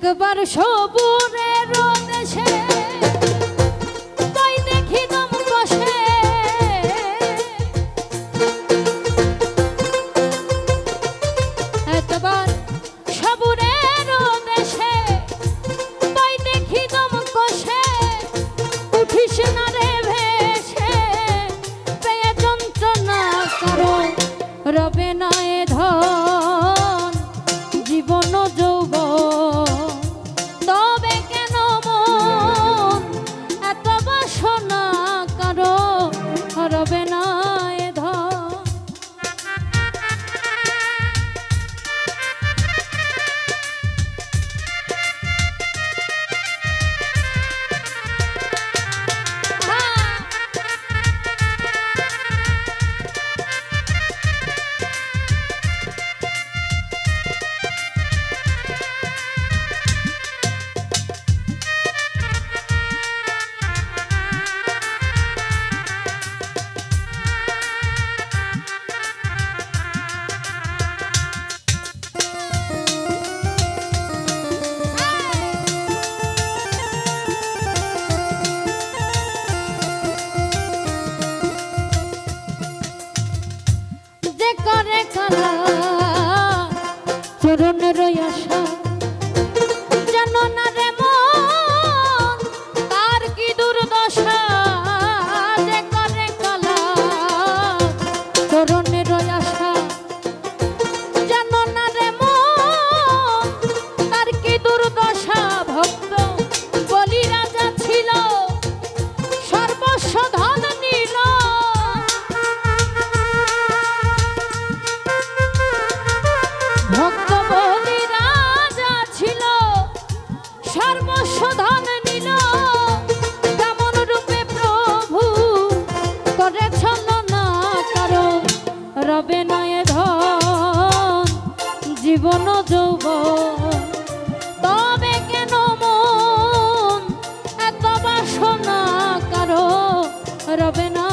একবার সবুরের রবে নয় ধন জীবন যৌব তবে কেন মন এত বাসনা কারও রবে না?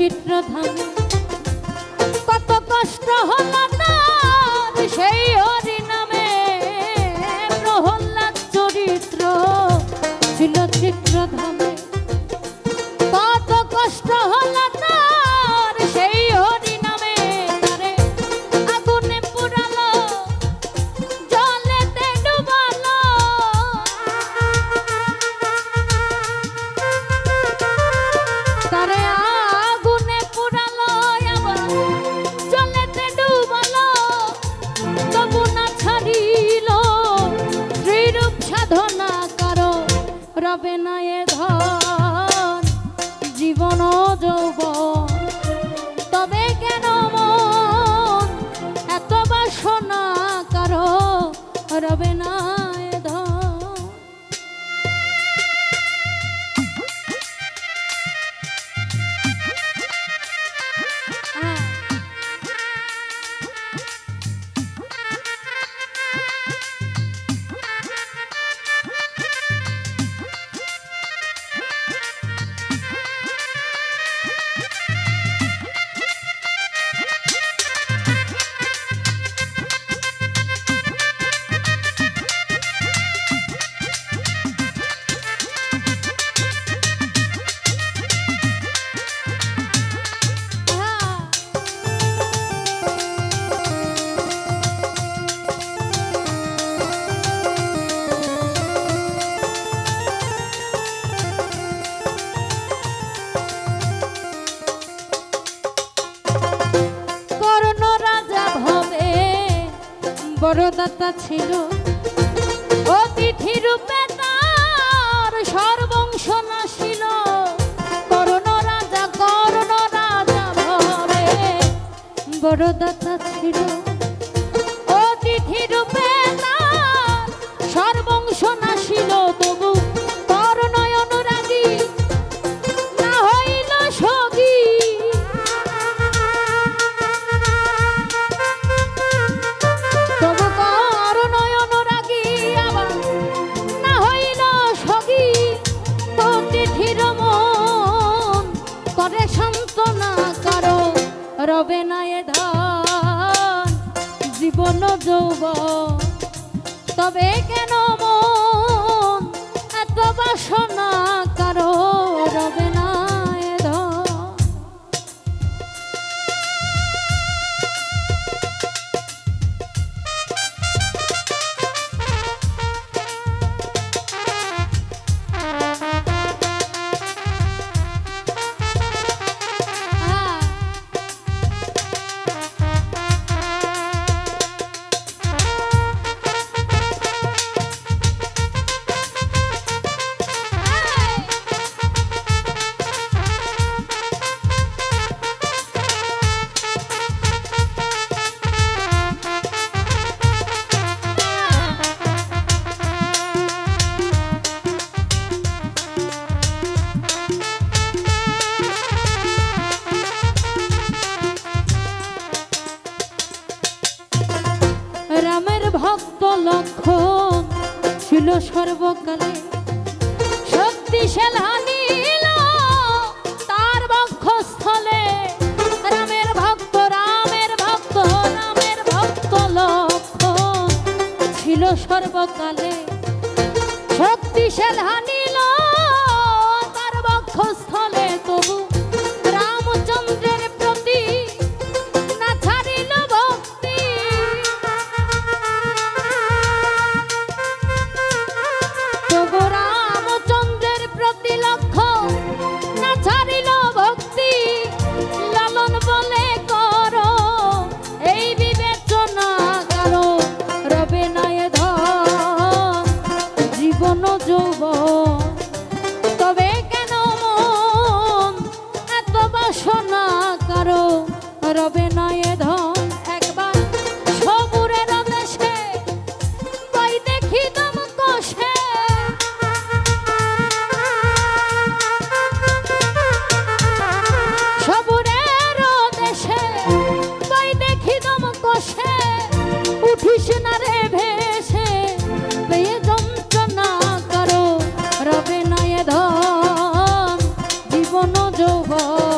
চিত্রধামে। কত কষ্ট হল তার সেই হরি নামে প্রহল্লাদ চরিত্র ছিল চিত্রধাম। সরাবে না করদাতা ছিল। অতিথি রূপে তার সর্বংশ নাশিল। করণ রাজা করণ রাজা ভরে বড়দাতা ছিল। জীবন যৌব তবে কেন মন এত বাসনা কারণ? হইল সর্বকালে। শক্তিশাল হানিল তার বক্ষস্থলে। রামের ভক্ত রামের ভক্ত রামের ভক্ত সর্বকালে। শক্তিশাল হানি João যৌবন যৌবন।